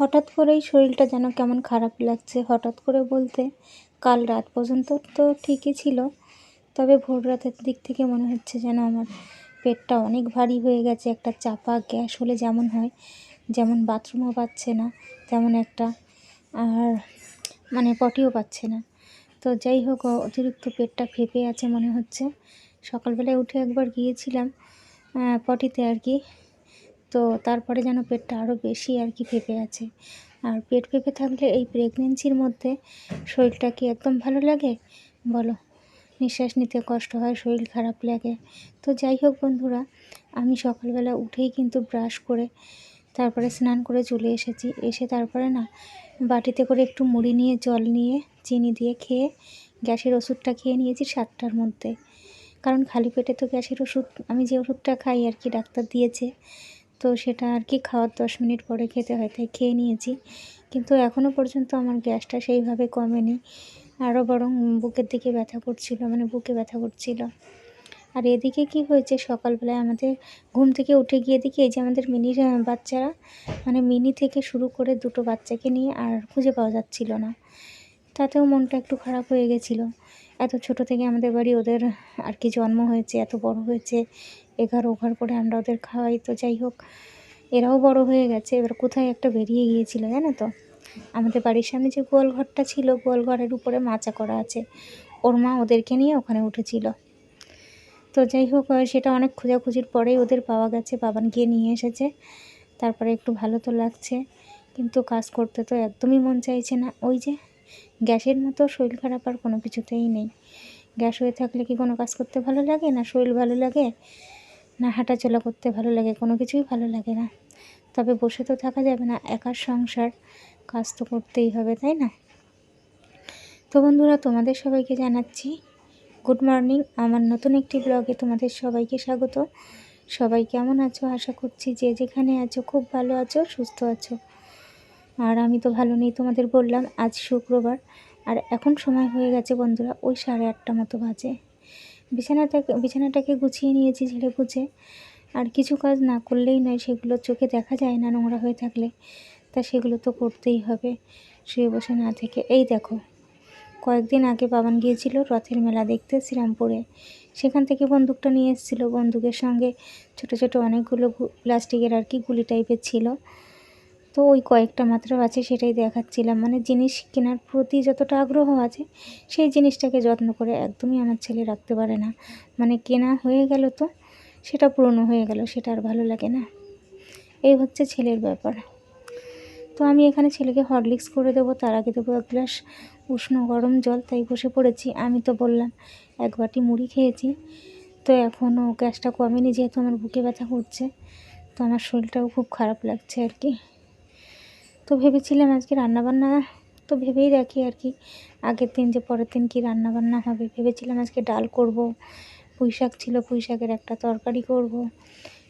হঠাৎ করেই শরীরটা যেন কেমন খারাপ লাগছে, হঠাৎ করে বলতে কাল রাত পর্যন্ত তো ঠিকই ছিল, তবে ভোর রাতের দিক থেকে মনে হচ্ছে যেন আমার পেটটা অনেক ভারী হয়ে গেছে, একটা চাপা গ্যাস হলে যেমন হয়, যেমন বাথরুমও পাচ্ছে না, তেমন একটা আর মানে পটিও পাচ্ছে না। তো যাই হোক, অতিরিক্ত পেটটা ফেপে আছে মনে হচ্ছে। সকালবেলায় উঠে একবার গিয়েছিলাম পটিতে আর কি। তো তারপরে যেন পেটটা আরও বেশি আর কি ফেঁপে আছে। আর পেট ফেঁপে থাকলে এই প্রেগনেন্সির মধ্যে শরীরটা কি একদম ভালো লাগে? বলো। নিঃশ্বাস নিতে কষ্ট হয়, শরীর খারাপ লাগে। তো যাই হোক বন্ধুরা, আমি সকালবেলা উঠেই কিন্তু ব্রাশ করে তারপরে স্নান করে চলে এসেছি। এসে তারপরে না বাটিতে করে একটু মুড়ি নিয়ে, জল নিয়ে, চিনি দিয়ে খেয়ে গ্যাসের ওষুধটা খেয়ে নিয়েছি সাতটার মধ্যে। কারণ খালি পেটে তো গ্যাসের ওষুধ, আমি যে ওষুধটা খাই আর কি, ডাক্তার দিয়েছে। তো সেটা আর কি খাওয়ার দশ মিনিট পরে খেতে হয়, তাই খেয়ে নিয়েছি। কিন্তু এখনও পর্যন্ত আমার গ্যাসটা সেইভাবে কমেনি। আরও বরং বুকের দিকে ব্যথা করছিল মানে বুকে ব্যথা করছিল। আর এদিকে কি হয়েছে? সকালবেলায় আমাদের ঘুম থেকে উঠে গিয়ে দেখি এই যে আমাদের মিনির বাচ্চারা মানে মিনি থেকে শুরু করে দুটো বাচ্চাকে নিয়ে আর খুঁজে পাওয়া যাচ্ছিল না। তাতেও মনটা একটু খারাপ হয়ে গেছিল। এত ছোট থেকে আমাদের বাড়ি ওদের আর কি জন্ম হয়েছে, এত বড় হয়েছে এঘার ওঘার করে আমরা ওদের খাওয়াই, তো যাই হোক, এরাও বড় হয়ে গেছে। এবার কোথায় একটা বেরিয়ে গিয়েছিল জানো তো? আমাদের বাড়ির সামনে যে গোয়াল ঘরটা ছিল, গোয়াল ঘরের উপরে মাচা করা আছে। ওর মা ওদেরকে নিয়ে ওখানে উঠেছিল। তো যাই হোক সেটা অনেক খোঁজাখুঁজির পরেই ওদের পাওয়া গেছে, বাবান গিয়ে নিয়ে এসেছে। তারপরে একটু ভালো তো লাগছে, কিন্তু কাজ করতে তো একদমই মন চাইছে না। ওই যে গ্যাসের মতো শরীর খারাপ আর কোনো কিছুতেই নেই। গ্যাস হয়ে থাকলে কি কোনো কাজ করতে ভালো লাগে? না শরীর ভালো লাগে? না হাঁটাচলা করতে ভালো লাগে? কোনো কিছুই ভালো লাগে না। তবে বসে তো থাকা যাবে না, একার সংসার কাজ তো করতেই হবে, তাই না? তো বন্ধুরা, তোমাদের সবাইকে জানাচ্ছি, গুড মর্নিং। আমার নতুন একটি ব্লগে তোমাদের সবাইকে স্বাগত। সবাই কেমন আছো? আশা করছি যে যেখানে আছো খুব ভালো আছো, সুস্থ আছো। আর আমি তো ভালো নেই তোমাদের বললাম, আজ শুক্রবার। আর এখন সময় হয়ে গেছে বন্ধুরা, ওই সাড়ে আটটা মতো বাজে। বিছানাটাকে বিছানাটাকে গুছিয়ে নিয়েছি ঝেড়ে বুঝে। আর কিছু কাজ না করলেই নয়, সেগুলো চোখে দেখা যায় না নোংরা হয়ে থাকলে। তা সেগুলো তো করতেই হবে, শুয়ে বসে না থেকে। এই দেখো, কয়েকদিন আগে বাবান গিয়েছিল রথের মেলা দেখতে শ্রীরামপুরে। সেখান থেকে বন্দুকটা নিয়ে এসেছিল বন্দুকের সঙ্গে। ছোট ছোট অনেকগুলো প্লাস্টিকের আর কি গুলি টাইপের ছিল। তো ওই কয়েকটা মাত্র আছে, সেটাই দেখাচ্ছিলাম। মানে জিনিস কেনার প্রতি যতটা আগ্রহ আছে, সেই জিনিসটাকে যত্ন করে একদমই আমার ছেলে রাখতে পারে না। মানে কেনা হয়ে গেল তো, সেটা পুরনো হয়ে গেল, সেটা আর ভালো লাগে না। এই হচ্ছে ছেলের ব্যাপার। তো আমি এখানে ছেলেকে হরলিক্স করে দেবো, তার আগে দেবো এক গ্লাস উষ্ণ গরম জল, তাই বসে পড়েছি। আমি তো বললাম, এক বাটি মুড়ি খেয়েছি। তো এখনও গ্যাসটা কমেনি, যেহেতু আমার বুকে ব্যথা করছে, তো আমার শরীরটাও খুব খারাপ লাগছে আর কি। তো ভেবেছিলাম আজকে রান্নাবান্না তো ভেবেই রাখি আর কি, আগের দিন যে পরের দিন কী রান্নাবান্না হবে। ভেবেছিলাম আজকে ডাল করব, পুঁই শাক ছিল, পুঁই শাকের একটা তরকারি করব,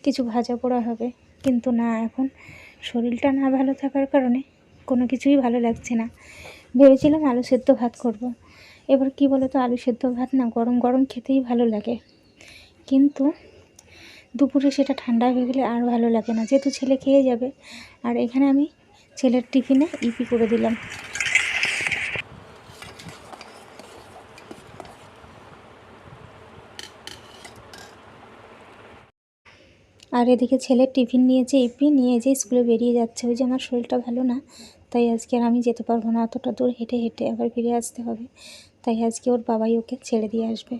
কিছু ভাজা পোড়া হবে। কিন্তু না, এখন শরীরটা না ভালো থাকার কারণে কোনো কিছুই ভালো লাগছে না। ভেবেছিলাম আলু সেদ্ধ ভাত করব। এবার কি বলো তো আলু সেদ্ধ ভাত না গরম গরম খেতেই ভালো লাগে। কিন্তু দুপুরে সেটা ঠান্ডা হয়ে গেলে আর ভালো লাগে না। যেহেতু ছেলে খেয়ে যাবে, আর এখানে আমি ছেলের টিফিনে ইপি করে দিলাম। আর এদিকে ছেলের টিফিন নিয়েছে ইপি নিয়ে যে স্কুলে বেরিয়ে যাচ্ছে। ওই যে আমার শরীরটা ভালো না, তাই আজকে আর আমি যেতে পারব না। অতটা দূর হেঁটে হেঁটে আবার ফিরে আসতে হবে। তাই আজকে ওর বাবাই ওকে ছেড়ে দিয়ে আসবে।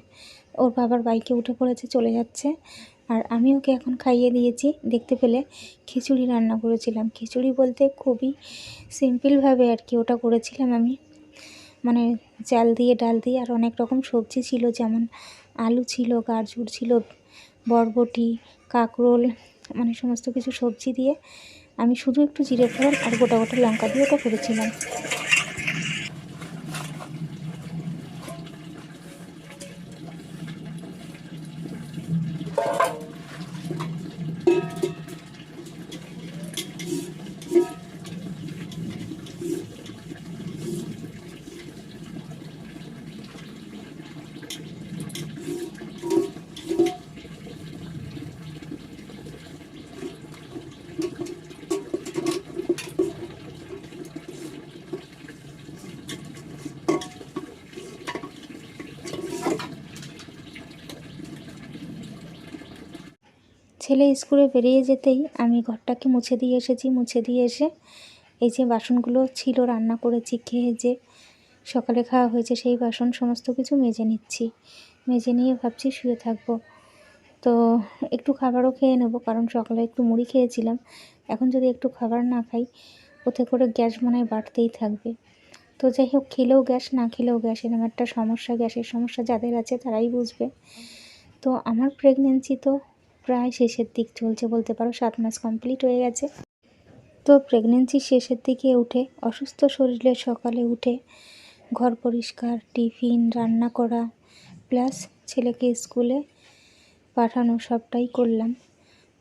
ওর বাবার বাইকে উঠে পড়েছে, চলে যাচ্ছে। আর আমি ওকে এখন খাইয়ে দিয়েছি, দেখতে পেলে খিচুড়ি রান্না করেছিলাম। খিচুড়ি বলতে খুবই সিম্পলভাবে আর কি ওটা করেছিলাম আমি। মানে চাল দিয়ে, ডাল দিয়ে আর অনেক রকম সবজি ছিল, যেমন আলু ছিল, গাজর ছিল, বরবটি, কাঁকরোল মানে সমস্ত কিছু সবজি দিয়ে আমি শুধু একটু জিরে ফোড়ন আর গোটা গোটা লঙ্কা দিয়ে ওটা করেছিলাম। ছেলে স্কুলে বেরিয়ে যেতেই আমি ঘরটাকে মুছে দিয়ে এসেছি, মুছে দিয়ে এসে এই যে বাসনগুলো ছিল, রান্না করেছি খেয়ে যে সকালে খাওয়া হয়েছে, সেই বাসন সমস্ত কিছু মেজে নিচ্ছি। মেজে নিয়ে ভাবছি শুয়ে থাকব। তো একটু খাবারও খেয়ে নেব, কারণ সকালে একটু মুড়ি খেয়েছিলাম। এখন যদি একটু খাবার না খাই, ওতে করে গ্যাস মনে হয় বাড়তেই থাকবে। তো যাই হোক, খেলেও গ্যাস, না খেলেও গ্যাস, এরকম একটা সমস্যা, গ্যাসের সমস্যা যাদের আছে তারাই বুঝবে। তো আমার প্রেগনেন্সি তো প্রায় শেষের দিক চলছে বলতে পারো, সাত মাস কমপ্লিট হয়ে গেছে। তো প্রেগনেন্সির শেষের দিকে উঠে, অসুস্থ শরীরে সকালে উঠে ঘর পরিষ্কার, টিফিন, রান্না করা প্লাস ছেলেকে স্কুলে পাঠানো সবটাই করলাম।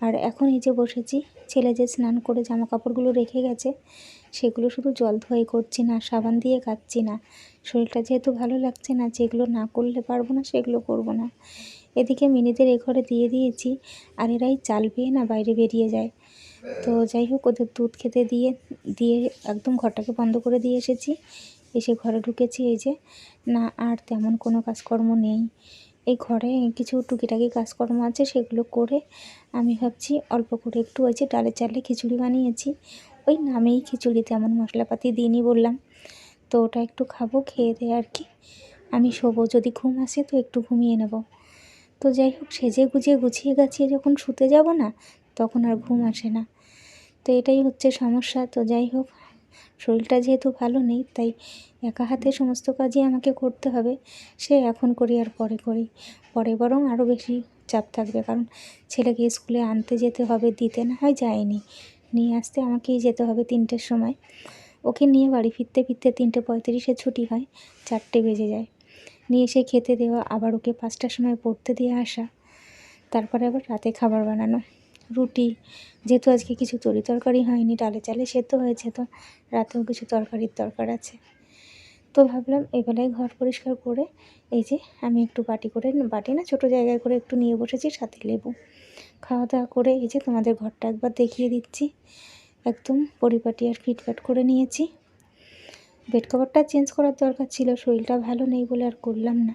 আর এখন এই যে বসেছি, ছেলে যে স্নান করে জামা কাপড়গুলো রেখে গেছে, সেগুলো শুধু জল ধোয়াই করছি না, সাবান দিয়ে কাচ্ছি না। শরীরটা যেহেতু ভালো লাগছে না, যেগুলো না করলে পারব না, সেগুলো করব না। এদিকে মিনিদের এ ঘরে দিয়ে দিয়েছি, আর এরাই চাল পেয়ে না বাইরে বেরিয়ে যায়। তো যাই হোক, ওদের দুধ খেতে দিয়ে দিয়ে একদম ঘরটাকে বন্ধ করে দিয়ে এসেছি। এসে ঘরে ঢুকেছি এই যে, না আর তেমন কোনো কাজকর্ম নেই। এই ঘরে কিছু টুকিটাকি কাজকর্ম আছে, সেগুলো করে আমি ভাবছি অল্প করে একটু ওই যে ডালের চালে খিচুড়ি বানিয়েছি। ওই নামেই খিচুড়ি, তেমন মশলাপাতি দিইনি বললাম। তো ওটা একটু খাব, খেয়ে দিয়ে আর কি। আমি শোবো, যদি ঘুম আসে তো একটু ঘুমিয়ে নেব। তো যাই হোক, সেজে গুজিয়ে গুছিয়ে গাছিয়ে যখন শুতে যাব না, তখন আর ঘুম আসে না। তো এটাই হচ্ছে সমস্যা। তো যাই হোক, শরীরটা যেহেতু ভালো নেই, তাই একা হাতে সমস্ত কাজই আমাকে করতে হবে। সে এখন করি আর পরে করি। পরে বরং আরও বেশি চাপ থাকবে। কারণ ছেলেকে স্কুলে আনতে যেতে হবে, দিতে না হয় যায়নি। নিয়ে আসতে আমাকেই যেতে হবে তিনটের সময়। ওকে নিয়ে বাড়ি ফিরতে ফিরতে তিনটে পঁয়ত্রিশে ছুটি হয়, চারটে বেজে যায়। নিয়ে এসে খেতে দেওয়া, আবার ওকে পাঁচটার সময় পড়তে দিয়ে আসা। তারপরে আবার রাতে খাবার বানানো। রুটি, যেহেতু আজকে কিছু তরি তরকারি হয়নি, ডালে চালে সেদ্ধ হয়েছে তো, রাতেও কিছু তরকারির দরকার আছে। তো ভাবলাম এবেলায় ঘর পরিষ্কার করে, এই যে আমি একটু বাটি করে, বাটি না, ছোটো জায়গায় করে একটু নিয়ে বসেছি, সাথে লেবু। খাওয়া দাওয়া করে এই যে তোমাদের ঘরটা একবার দেখিয়ে দিচ্ছি। একদম পরিপাটি আর ফিটফাট করে নিয়েছি। বেড কভারটা চেঞ্জ করার দরকার ছিল, শরীরটা ভালো নেই বলে আর করলাম না।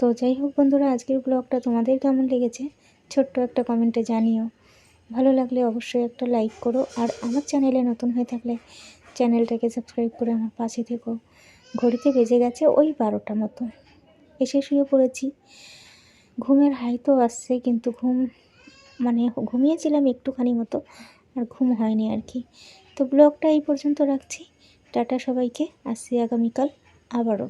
তো যাই হোক বন্ধুরা, আজকের ব্লগটা তোমাদের কেমন লেগেছে ছোট্ট একটা কমেন্টে জানিও। ভালো লাগলে অবশ্যই একটা লাইক করো আর আমার চ্যানেলে নতুন হয়ে থাকলে চ্যানেলটাকে সাবস্ক্রাইব করে আমার পাশে থেকো। ঘড়িতে বেজে গেছে ওই বারোটা মতো এসে শুয়ে পড়েছি। ঘুমের হাই তো আসছে কিন্তু ঘুম মানে ঘুমিয়েছিলাম একটুখানি মতো আর ঘুম হয়নি আর কি। তো ব্লগটা এই পর্যন্ত রাখছি। টাটা সবাইকে আসছি আগামীকাল আবারও।